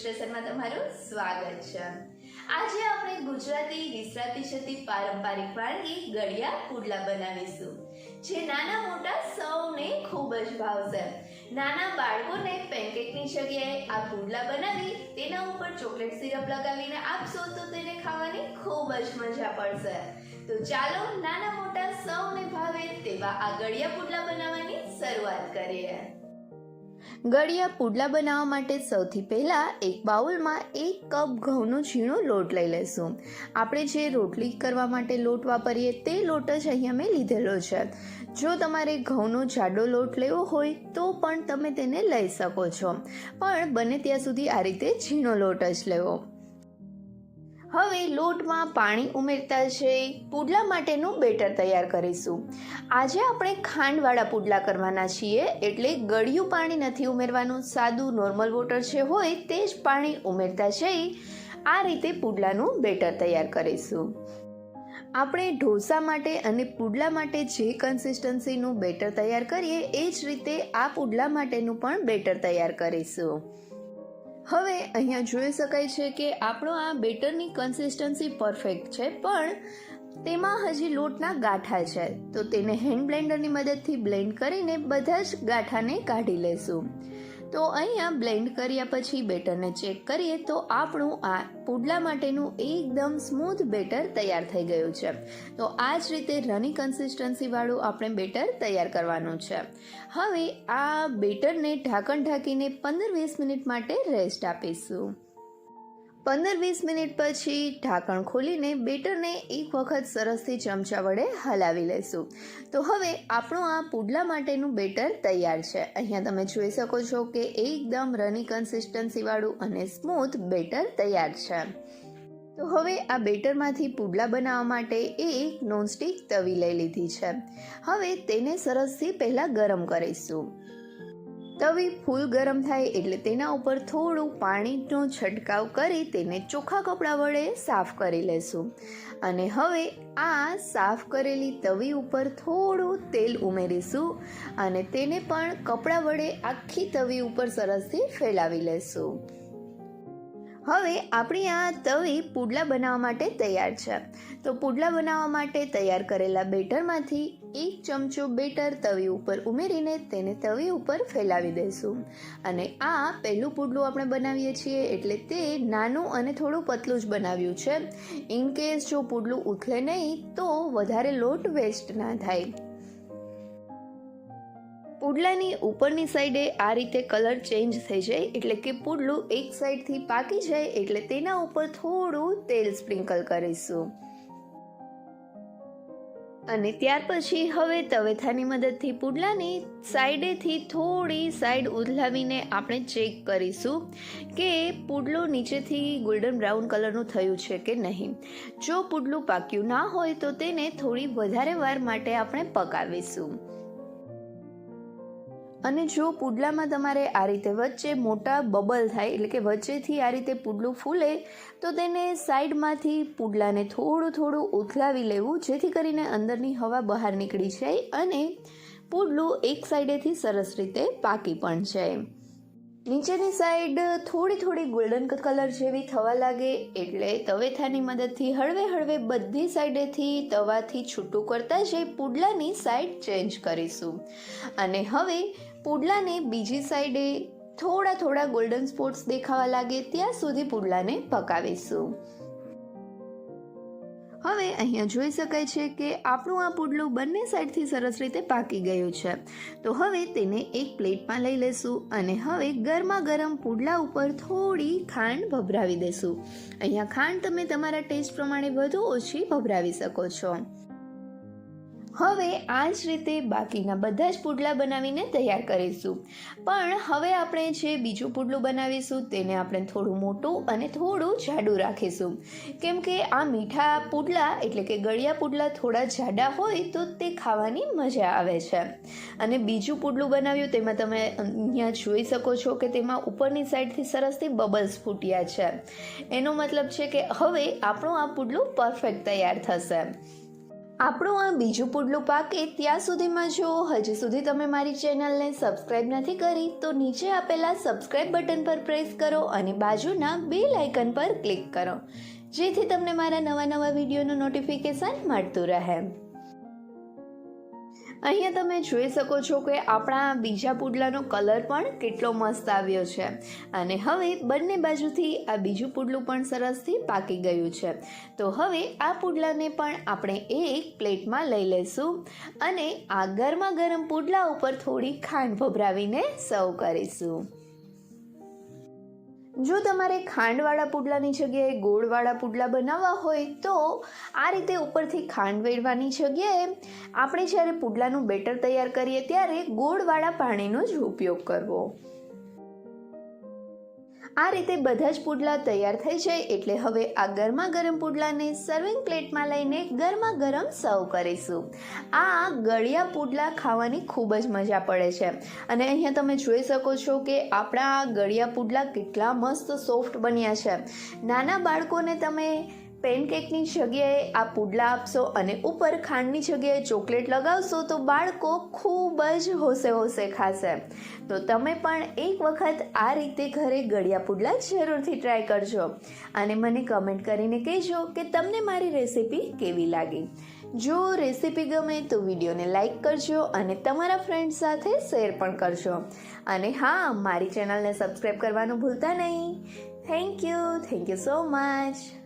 સ્ટેશનમાં તમારું સ્વાગત છે. આજે આપણે ગુજરાતી, વિસરાતી જતી પારંપરિક ગળિયા પુડલા બનાવીશું, જે નાના મોટા સૌને ખૂબ જ ભાવશે. નાના બાળકોને પેનકેકની જગ્યાએ આ ગુંડલા બનાવી, તેના ઉપર ચોકલેટ સિરપ લગાવીને આપશો તો તેને ખાવાની ખૂબ જ મજા પડશે. તો ચાલો નાના મોટા સૌને ભાવે તેવા આ ગળિયા પુડલા બનાવવાની શરૂઆત કરીએ. ગળિયા પુડલા બનાવવા માટે સૌથી પહેલાં એક બાઉલમાં એક કપ ઘઉંનો ઝીણો લોટ લઈ લઈશું આપણે જે રોટલી કરવા માટે લોટ વાપરીએ તે લોટ જ અહીંયા મેં લીધેલો છે. જો તમારે ઘઉંનો જાડો લોટ લેવો હોય તો પણ તમે તેને લઈ શકો છો. પણ બને ત્યાં સુધી આ રીતે ઝીણો લોટ જ લેવો. હવે લોટમાં પાણી ઉમેરતા જઈ પુડલા માટેનું બેટર તૈયાર કરીશું. આજે આપણે ખાંડવાળા પુડલા કરવાના છીએ, એટલે ગળ્યું પાણી નથી ઉમેરવાનું, સાદું નોર્મલ વોટર જે હોય તે જ પાણી ઉમેરતા જઈ આ રીતે પુડલાનું બેટર તૈયાર કરીશું. આપણે ઢોસા માટે અને પુડલા માટે જે કન્સિસ્ટન્સીનું બેટર તૈયાર કરીએ, એ જ રીતે આ પુડલા માટેનું પણ બેટર તૈયાર કરીશું. હવે અહીંયા જોઈ શકાય છે કે આપણો આ બેટરની કન્સિસ્ટન્સી પરફેક્ટ છે, પણ તેમાં હજી લોટના ગાંઠા છે. તો તેને હેન્ડ બ્લેન્ડરની મદદથી બ્લેન્ડ કરીને બધા જ ગાંઠાને કાઢી લેશું. તો અહીંયા બ્લેન્ડ કર્યા પછી બેટરને ચેક કરીએ તો આપણું આ પુડલા માટેનું એકદમ સ્મૂથ બેટર તૈયાર થઈ ગયું છે. તો આ જ રીતે રની કન્સિસ્ટન્સીવાળું આપણે બેટર તૈયાર કરવાનું છે. હવે આ બેટરને ઢાંકણ ઢાંકીને પંદર વીસ મિનિટ માટે રેસ્ટ આપીશું. પંદર વીસ મિનિટ પછી ઢાંકણ ખોલીને બેટરને એક વખત સરસથી ચમચા વડે હલાવી લેશું. તો હવે આપણું આ પુડલા માટેનું બેટર તૈયાર છે. અહીંયા તમે જોઈ શકો છો કે એકદમ રની કન્સિસ્ટન્સીવાળું અને સ્મૂથ બેટર તૈયાર છે. તો હવે આ બેટરમાંથી પુડલા બનાવવા માટે એક નોનસ્ટિક તવી લઈ લીધી છે. હવે તેને સરસથી પહેલાં ગરમ કરીશું. તવી ફૂલ ગરમ થાય એટલે તેના ઉપર થોડું પાણીનો છંટકાવ કરી તેને ચોખ્ખા કપડાં વડે સાફ કરી લેશું. અને હવે આ સાફ કરેલી તવી ઉપર થોડું તેલ ઉમેરીશું અને તેને પણ કપડાં વડે આખી તવી ઉપર સરસથી ફેલાવી લેશું. હવે આપણી આ તવી પુડલા બનાવવા માટે તૈયાર છે. તો પુડલા બનાવવા માટે તૈયાર કરેલા બેટરમાંથી એક ચમચો બેટર તવી ઉપર ઉમેરીને તેને તવી ઉપર ફેલાવી દઈશું. અને આ પહેલું પુડલું આપણે બનાવીએ છીએ એટલે તે નાનું અને થોડું પતલું જ બનાવ્યું છે. ઇન કેસ જો પુડલું ઉથલે નહીં, તો વધારે લોટ વેસ્ટ ના થાય. પુડલાની ઉપરની સાઈડે આ રીતે કલર ચેન્જ થઈ જાય, એટલે કે પુડલું એક સાઈડથી પાકી જાય, એટલે તેના ઉપર થોડું તેલ સ્પ્રિંકલ કરીશું. અને ત્યાર પછી હવે તવેથાની મદદથી પુડલાની સાઈડેથી થોડી સાઈડ ઉધલાવીને આપણે ચેક કરીશું કે પુડલો નીચેથી ગોલ્ડન બ્રાઉન કલરનું થયું છે કે નહીં. જો પુડલું પાક્યું ના હોય તો તેને થોડી વધારે વાર માટે આપણે પકાવીશું. અને જો પુડલામાં તમારે આ રીતે વચ્ચે મોટા બબલ થાય, એટલે કે વચ્ચેથી આ રીતે પુડલું ફૂલે, તો તેને સાઈડમાંથી પુડલાને થોડું થોડું ઉથલાવી લેવું, જેથી કરીને અંદરની હવા બહાર નીકળી જાય અને પુડલું એક સાઈડેથી સરસ રીતે પાકી પણ જાય. નીચેની સાઈડ થોડી થોડી ગોલ્ડન કલર જેવી થવા લાગે, એટલે તવેથાની મદદથી હળવે હળવે બધી સાઈડેથી તવાથી છૂટું કરતા જે પુડલાની સાઈડ ચેન્જ કરીશું. અને હવે પુડલાને બીજી સાઈડે થોડા થોડા ગોલ્ડન સ્પોટ્સ દેખાવા લાગે ત્યાં સુધી પુડલાને પકાવીશું. હવે અહીંયા જોઈ શકાય છે કે આપણું આ પુડલું બંને સાઈડથી સરસ રીતે પાકી ગયું છે. તો હવે તેને એક પ્લેટમાં લઈ લેશું અને હવે ગરમા ગરમ પુડલા ઉપર થોડી ખાંડ ભભરાવી દેશું. અહીંયા ખાંડ તમે તમારા ટેસ્ટ પ્રમાણે વધુ ઓછી ભભરાવી શકો છો. હવે આ જ રીતે બાકીના બધા જ પુડલા બનાવીને તૈયાર કરીશું. પણ હવે આપણે જે બીજું પુડલું બનાવીશું તેને આપણે થોડું મોટું અને થોડું જાડું રાખીશું. કેમ કે આ મીઠા પુડલા એટલે કે ગળિયા પુડલા થોડા જાડા હોય તો તે ખાવાની મજા આવે છે. અને બીજું પુડલું બનાવ્યું તેમાં તમે અહીંયા જોઈ શકો છો કે તેમાં ઉપરની સાઈડથી સરસથી બબલ્સ ફૂટ્યા છે. એનો મતલબ છે કે હવે આપણું આ પુડલું પરફેક્ટ તૈયાર થશે. આપણું આ બીજું પુડલું પાકે ત્યાં સુધીમાં જો હજી સુધી તમે મારી ચેનલને સબસ્ક્રાઇબ નથી કરી તો નીચે આપેલા સબસ્ક્રાઇબ બટન પર પ્રેસ કરો અને બાજુના બે લાઇકન પર ક્લિક કરો. જેથી તમને મારા નવા નવા વિડીયોનું નોટિફિકેશન મળતું રહે. અહીંયા તમે જોઈ શકો છો કે આપણા બીજા પુડલાનો કલર પણ કેટલો મસ્ત આવ્યો છે. અને હવે બંને બાજુથી આ બીજું પુડલું પણ સરસથી પાકી ગયું છે. તો હવે આ પુડલાને પણ આપણે એક પ્લેટમાં લઈ લઈશું અને આ ગરમા ગરમ પુડલા ઉપર થોડી ખાંડ ભભરાવીને સર્વ કરીશું. જો તમારે ખાંડવાળા પુડલાની જગ્યાએ ગોળવાળા પુડલા બનાવવા હોય તો આ રીતે ઉપરથી ખાંડ વેડવાની જગ્યાએ આપણે જ્યારે પુડલાનું બેટર તૈયાર કરીએ ત્યારે ગોળવાળા પાણીનો જ ઉપયોગ કરવો. આ રીતે બધા જ પુડલા તૈયાર થઈ જાય એટલે હવે આ ગરમા ગરમ પુડલાને સર્વિંગ પ્લેટમાં લઈને ગરમા ગરમ સર્વ કરીશું. આ ગળિયા પુડલા ખાવાની ખૂબ જ મજા પડે છે. અને અહીંયા તમે જોઈ શકો છો કે આપણા ગળિયા પુડલા કેટલા મસ્ત સોફ્ટ બન્યા છે. નાના બાળકોને તમે પેનકેકની જગ્યાએ આ પુડલા આપશો અને ઉપર ખાંડની જગ્યાએ ચોકલેટ લગાવશો તો બાળકો ખૂબ જ હોશે હોશે ખાશે. તો તમે પણ એક વખત આ રીતે ઘરે ગળિયા પુડલા જરૂરથી ટ્રાય કરજો. અને મને કમેન્ટ કરીને કહેજો કે તમને મારી રેસિપી કેવી લાગી. જો રેસિપી ગમે તો વિડીયોને લાઇક કરજો અને તમારા ફ્રેન્ડ સાથે શેર પણ કરજો. અને હા, મારી ચેનલને સબસ્ક્રાઈબ કરવાનું ભૂલતા નહીં. Thank you thank you so much.